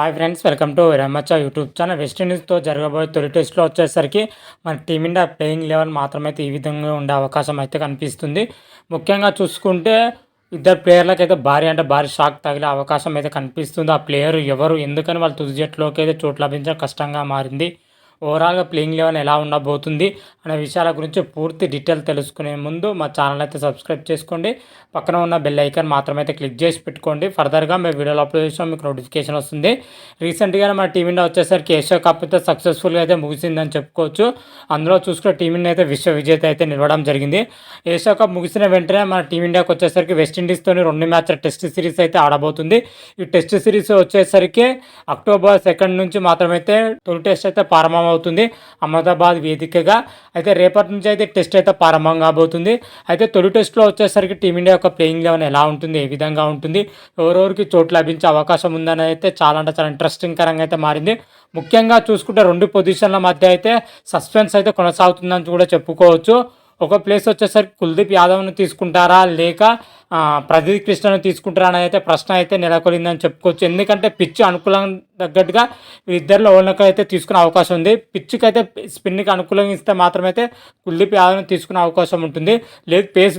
Hi friends welcome to Ramaccha YouTube channel వెస్టిండీస్తో జరగబోయే తొలి టెస్ట్లో వచ్చేసరికి మన టీమిండియా ప్లేయింగ్ లెవెల్ మాత్రమైతే ఈ విధంగా ఉండే అవకాశం అయితే కనిపిస్తుంది. ముఖ్యంగా చూసుకుంటే ఇద్దరు ప్లేయర్లకు అయితే భారీ అంటే భారీ షాక్ తగిలే అవకాశం అయితే కనిపిస్తుంది. ఆ ప్లేయర్ ఎవరు ఎందుకని వాళ్ళు తుది జట్టులోకి అయితే చోటు లభించడం కష్టంగా మారింది. ఓవరాల్గా ప్లేయింగ్ లెవెన్ ఎలా ఉండబోతుంది అనే విషయాల గురించి పూర్తి డీటెయిల్ తెలుసుకునే ముందు మా ఛానల్ అయితే సబ్స్క్రైబ్ చేసుకోండి. పక్కన ఉన్న బెల్ ఐకాన్ మాత్రమైతే క్లిక్ చేసి పెట్టుకోండి. ఫర్దర్గా మేము వీడియోలో అప్లోడ్ చేసాం మీకు నోటిఫికేషన్ వస్తుంది. రీసెంట్గా మన టీమిండియా వచ్చేసరికి ఏషియా కప్ అయితే సక్సెస్ఫుల్గా అయితే ముగిసిందని చెప్పుకోవచ్చు. అందులో చూసుకున్న టీమిండియా అయితే విశ్వ విజేత అయితే నిలవడం జరిగింది. ఏషియా కప్ ముగిసిన వెంటనే మన టీమిండియాకి వచ్చేసరికి వెస్టిండీస్తోని రెండు మ్యాచ్ల టెస్ట్ సిరీస్ అయితే ఆడబోతుంది. ఈ టెస్ట్ సిరీస్ వచ్చేసరికి అక్టోబర్ సెకండ్ నుంచి మాత్రమైతే తొలి టెస్ట్ అయితే ప్రారంభమవుతుంది. అహ్మదాబాద్ వేదికగా అయితే రేపటి నుంచి అయితే టెస్ట్ అయితే ప్రారంభం కాబోతుంది. అయితే తొలి టెస్ట్లో వచ్చేసరికి టీమిండియా యొక్క ప్లేయింగ్ లెవెన్ ఎలా ఉంటుంది? ఏ విధంగా ఉంటుంది? ఎవరెవరికి చోటు లభించే అవకాశం ఉందని అయితే చాలా అంటే చాలా ఇంట్రెస్టింగ్ కరంగా అయితే మారింది. ముఖ్యంగా చూసుకుంటే రెండు పొజిషన్ల మధ్య అయితే సస్పెన్స్ అయితే కొనసాగుతుందని కూడా చెప్పుకోవచ్చు. ఒక ప్లేస్ వచ్చేసరికి కుల్దీప్ యాదవ్ను తీసుకుంటారా? లేక ప్రదీప్ కృష్ణను తీసుకుంటారా? అనేది అయితే ప్రశ్న అయితే నెలకొలిందని చెప్పుకోవచ్చు. ఎందుకంటే పిచ్ అనుకూలం తగ్గట్టుగా ఇద్దరిలో ఓనక అయితే తీసుకునే అవకాశం ఉంది. పిచ్చికి అయితే స్పిన్కి అనుకూలంగా మాత్రమైతే కుల్దీప్ యాదవ్ని తీసుకునే అవకాశం ఉంటుంది. లేదు పేస్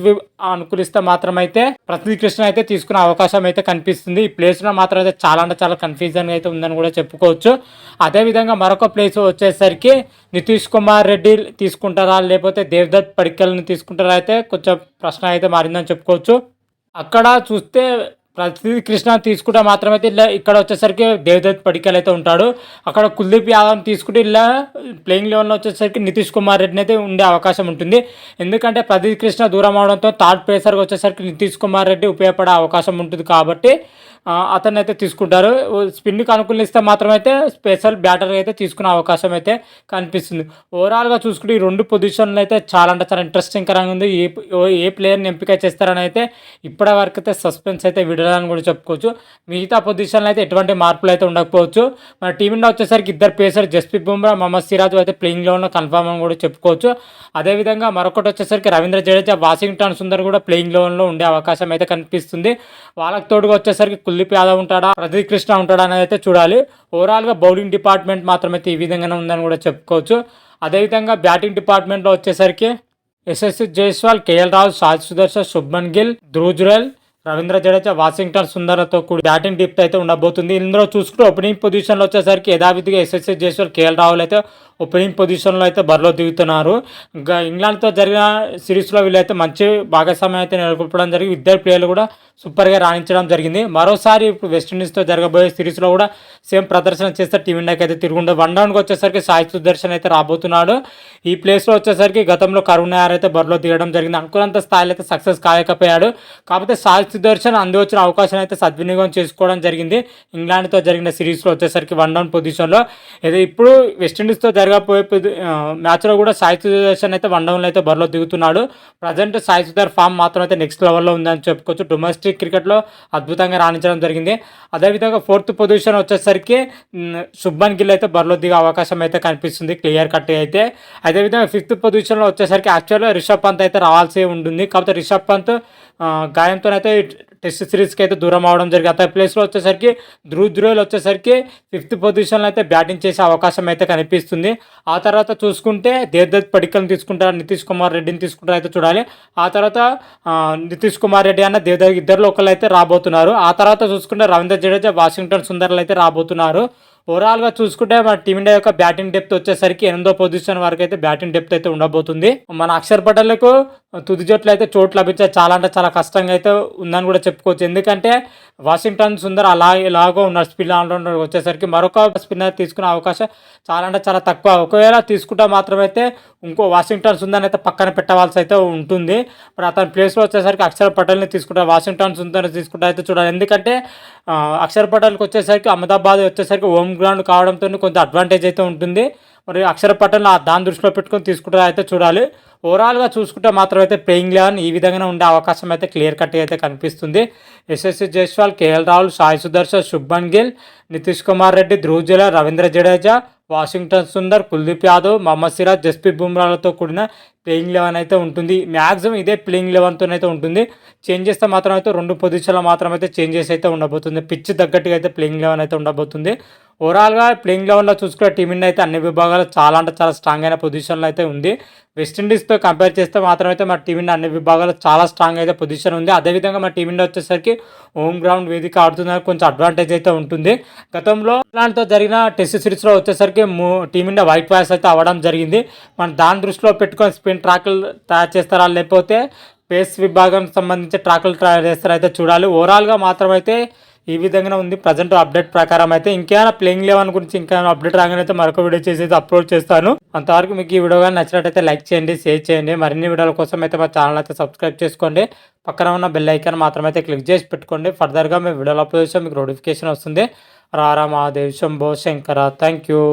అనుకూలిస్తే మాత్రమైతే ప్రతి కృష్ణ అయితే తీసుకునే అవకాశం అయితే కనిపిస్తుంది. ఈ ప్లేస్లో మాత్రం అయితే చాలా అంటే చాలా కన్ఫ్యూజన్ అయితే ఉందని కూడా చెప్పుకోవచ్చు. అదేవిధంగా మరొక ప్లేస్ వచ్చేసరికి నితీష్ కుమార్ రెడ్డి తీసుకుంటారా లేకపోతే దేవదత్ పడికల్ని తీసుకుంటారా అయితే కొంచెం ప్రశ్న అయితే మారిందని చెప్పుకోవచ్చు. అక్కడ చూస్తే ప్రతి కృష్ణ తీసుకుంటే మాత్రమైతే ఇలా ఇక్కడ వచ్చేసరికి దేవదత్ పడికల్ అయితే ఉంటాడు. అక్కడ కుల్దీప్ యాదవ్ తీసుకుంటే ఇలా ప్లేయింగ్ లెవెన్లో వచ్చేసరికి నితీష్ కుమార్ రెడ్డిని అయితే ఉండే అవకాశం ఉంటుంది. ఎందుకంటే ప్రదీప్ కృష్ణ దూరం అవడంతో థర్డ్ ప్లేసర్గా వచ్చేసరికి నితీష్ కుమార్ రెడ్డి ఉపయోగపడే అవకాశం ఉంటుంది కాబట్టి అతన్ని అయితే తీసుకుంటారు. స్పిన్కి అనుకూలిస్తే మాత్రమైతే స్పెషల్ బ్యాటర్ అయితే తీసుకునే అవకాశం అయితే కనిపిస్తుంది. ఓవరాల్గా చూసుకుంటే ఈ రెండు పొజిషన్లు అయితే చాలా అంటే చాలా ఇంట్రెస్టింగ్ కరంగా ఉంది. ఏ ఏ ప్లేయర్ని ఎంపిక చేస్తారని అయితే ఇప్పటి వరకు అయితే సస్పెన్స్ అయితే విడదని కూడా చెప్పుకోవచ్చు. మిగతా పొజిషన్లో అయితే ఎటువంటి మార్పులు అయితే ఉండకపోవచ్చు. మన టీమిండియా వచ్చేసరికి ఇద్దరు పేసర్ జస్ప్రీత్ బుమ్రా మహమ్మద్ సిరాజ్ అయితే ప్లేయింగ్ ఉన్న కన్ఫర్మ్ అని కూడా చెప్పుకోవచ్చు. అదేవిధంగా మరొకటి వచ్చేసరికి రవీంద్ర జడేజా వాషింగ్టన్ సుందర్ కూడా ప్లేయింగ్ లెవెన్లో ఉండే అవకాశం అయితే కనిపిస్తుంది. వాళ్ళకి తోడుగా వచ్చేసరికి కుల్దీప్ యాదవ్ ఉంటాడా ప్రదీప్ కృష్ణ ఉంటాడా అనేది అయితే చూడాలి. ఓవరాల్గా బౌలింగ్ డిపార్ట్మెంట్ మాత్రమైతే ఈ విధంగానే ఉందని కూడా చెప్పుకోవచ్చు. అదేవిధంగా బ్యాటింగ్ డిపార్ట్మెంట్లో వచ్చేసరికి SSC Jaiswal KL Rahul Sai Sudarshan Shubman Gill Dhruv Jurel Ravindra Jadeja Washington సుందరతో కూడి బ్యాటింగ్ డిప్త్ అయితే ఉండబోతుంది. ఇందులో చూసుకుంటే ఓపెనింగ్ పొజిషన్లో వచ్చేసరికి యథావిధిగా ఎస్ఎస్సి జైస్వాల్ కేఎల్ రాహుల్ అయితే ఓపెనింగ్ పొజిషన్లో అయితే బరిలో దిగుతున్నారు. ఇంకా ఇంగ్లాండ్తో జరిగిన సిరీస్లో వీళ్ళైతే మంచి భాగస్వామ్యం అయితే నెలకొల్పడం జరిగింది. ఇద్దరు ప్లేయర్లు కూడా సూపర్గా రాణించడం జరిగింది. మరోసారి ఇప్పుడు వెస్టిండీస్తో జరగబోయే సిరీస్లో కూడా సేమ్ ప్రదర్శన చేస్తే టీమిండియాకి అయితే తిరుగుండే వన్ డౌన్కి వచ్చేసరికి సాయి సుదర్శన్ అయితే రాబోతున్నాడు. ఈ ప్లేస్లో వచ్చేసరికి గతంలో కరుణ్ నాయర్ అయితే బరిలో దిగడం జరిగింది. అనుకున్నంత స్థాయిలో అయితే సక్సెస్ కాలేకపోయాడు. కాకపోతే సాయి సుదర్శన్ అంది వచ్చిన అవకాశం అయితే సద్వినియోగం చేసుకోవడం జరిగింది. ఇంగ్లాండ్తో జరిగిన సిరీస్లో వచ్చేసరికి వన్ డౌన్ పొజిషన్లో. ఇప్పుడు వెస్టిండీస్తో జరిగిన జరగబోయే మ్యాచ్లో కూడా సాయి సుదర్శన్ అయితే వన్ డౌన్లో అయితే బరిలో దిగుతున్నాడు. ప్రజెంట్ సాయి సుధర్ ఫామ్ మాత్రం అయితే నెక్స్ట్ లెవెల్లో ఉందని చెప్పుకోవచ్చు. డొమెస్టిక్ క్రికెట్లో అద్భుతంగా రాణించడం జరిగింది. అదేవిధంగా ఫోర్త్ పొజిషన్ వచ్చేసరికి శుభన్ గిల్ అయితే బరిలో దిగే అవకాశం అయితే కనిపిస్తుంది క్లియర్ కట్ అయితే. అదేవిధంగా ఫిఫ్త్ పొజిషన్లో వచ్చేసరికి యాక్చువల్గా రిషబ్ పంత్ అయితే రావాల్సి ఉంటుంది. కాకపోతే రిషబ్ పంత్ గాయంతోనైతే టెస్ట్ సిరీస్కి అయితే దూరం అవడం జరిగింది. అతని ప్లేస్లో వచ్చేసరికి ధ్రువ్ ధ్రువల్ వచ్చేసరికి ఫిఫ్త్ పొజిషన్లో అయితే బ్యాటింగ్ చేసే అవకాశం అయితే కనిపిస్తుంది. ఆ తర్వాత చూసుకుంటే దేవదత్ పడికల్ని తీసుకుంటారు నితీష్ కుమార్ రెడ్డిని తీసుకుంటారు అయితే చూడాలి. ఆ తర్వాత నితీష్ కుమార్ రెడ్డి అన్న దేవదత్ ఇద్దరు ఒకళ్ళు అయితే రాబోతున్నారు. ఆ తర్వాత చూసుకుంటే రవీంద్ర జడేజా వాషింగ్టన్ సుందర్లు అయితే రాబోతున్నారు. ఓవరాల్గా చూసుకుంటే మన టీమిండియా యొక్క బ్యాటింగ్ డెప్త్ వచ్చేసరికి ఎనిమిదో పొజిషన్ వరకు అయితే బ్యాటింగ్ డెప్త్ అయితే ఉండబోతుంది. మన అక్షర్ పటేల్కు తుది జట్లు అయితే చోటు లభించే చాలా అంటే చాలా కష్టంగా అయితే ఉందని కూడా చెప్పుకోవచ్చు. ఎందుకంటే వాషింగ్టన్ సుందర్ అలా ఇలాగో ఉన్నారు స్పిన్ ఆల్రౌండర్ వచ్చేసరికి మరొక స్పిన్నర్ తీసుకునే అవకాశం చాలా అంటే చాలా తక్కువ. ఒకవేళ తీసుకుంటే మాత్రమైతే ఇంకో వాషింగ్టన్ సుందర్ అయితే పక్కన పెట్టవలసి అయితే ఉంటుంది. మరి అతని ప్లేస్లో వచ్చేసరికి అక్షర్ పటేల్ని తీసుకుంటారు వాషింగ్టన్ సుందర్ తీసుకుంటే అయితే చూడాలి. ఎందుకంటే అక్షర్ పటేల్కి వచ్చేసరికి అహ్మదాబాద్ వచ్చేసరికి హోమ్ గ్రౌండ్ కావడంతో కొంత అడ్వాంటేజ్ అయితే ఉంటుంది. మరి అక్షర పటేల్ దాని దృష్టిలో పెట్టుకొని తీసుకుంటారా అయితే చూడాలి. ఓవరాల్గా చూసుకుంటే మాత్రం అయితే ప్లేయింగ్ లెవెన్ ఈ విధంగానే ఉండే అవకాశం అయితే క్లియర్ కట్గా అయితే కనిపిస్తుంది. ఎస్ఎస్సి జైస్వాల్ కేఎల్ రాహుల్ సాయి సుదర్శన్ శుభ్మన్ గిల్ నితీష్ కుమార్ రెడ్డి ధ్రువ్ జులా రవీంద్ర జడేజా వాషింగ్టన్ సుందర్ కుల్దీప్ యాదవ్ మహమ్మద్ సిరాజ్ జస్ప్రీత్ బుమ్రాలతో కూడిన ప్లేయింగ్ లెవెన్ అయితే ఉంటుంది. మ్యాక్సిమం ఇదే ప్లేయింగ్ లెవెన్తో అయితే ఉంటుంది. చేంజ్ చేస్తే మాత్రం అయితే రెండు పొజిషన్లో మాత్రం అయితే చేంజెస్ అయితే ఉండబోతుంది. పిచ్ తగ్గట్టుగా అయితే ప్లేయింగ్ లెవెన్ అయితే ఉండబోతుంది. ఓవరాల్గా ప్లేయింగ్ లెవెన్లో చూసుకునే టీమిండియా అయితే అన్ని విభాగాలు చాలా అంటే చాలా స్ట్రాంగ్ అయిన పొజిషన్లో అయితే ఉంది. వెస్టిండీస్తో కంపేర్ చేస్తే మాత్రం అయితే మా టీమిండియా అన్ని విభాగాలు చాలా స్ట్రాంగ్ అయితే పొజిషన్ ఉంది. అదేవిధంగా మా టీమిండియా వచ్చేసరికి హోమ్ గ్రౌండ్ వేదిక ఆడుతున్నారు. కొంచెం అడ్వాంటేజ్ అయితే ఉంటుంది. గతంలో ఇలాంటితో జరిగిన టెస్ట్ సిరీస్లో వచ్చేసరికి మూ టీమిండియా వైట్ వాయిస్ అయితే అవ్వడం జరిగింది. మనం దాని దృష్టిలో పెట్టుకొని స్పిన్ ట్రాక్లు తయారు చేస్తారా లేకపోతే పేస్ విభాగం సంబంధించి ట్రాక్లు తయారు చేస్తారా అయితే చూడాలి. ఓవరాల్గా మాత్రమైతే ఈ విధంగా ఉంది. ప్రజెంట్ అప్డేట్ ప్రకారం అయితే ఇంకేమైనా ప్లేయింగ్ లెవెన్ గురించి ఇంకా అప్డేట్ రాగానే అయితే మరొక వీడియో చేసి అయితే అప్లోడ్ చేస్తాను. అంతవరకు మీకు ఈ వీడియో కానీ నచ్చినట్టయితే లైక్ చేయండి షేర్ చేయండి. మరిన్ని వీడియోల కోసం అయితే మా ఛానల్ అయితే సబ్స్క్రైబ్ చేసుకోండి. పక్కన ఉన్న బెల్ ఐకాన్ మాత్రం అయితే క్లిక్ చేసి పెట్టుకోండి. ఫర్దర్గా మేము వీడియోలు అప్లోడ్ చేస్తే మీకు నోటిఫికేషన్ వస్తుంది. రారా మహాదేవ్ శంభో శంకర. Thank you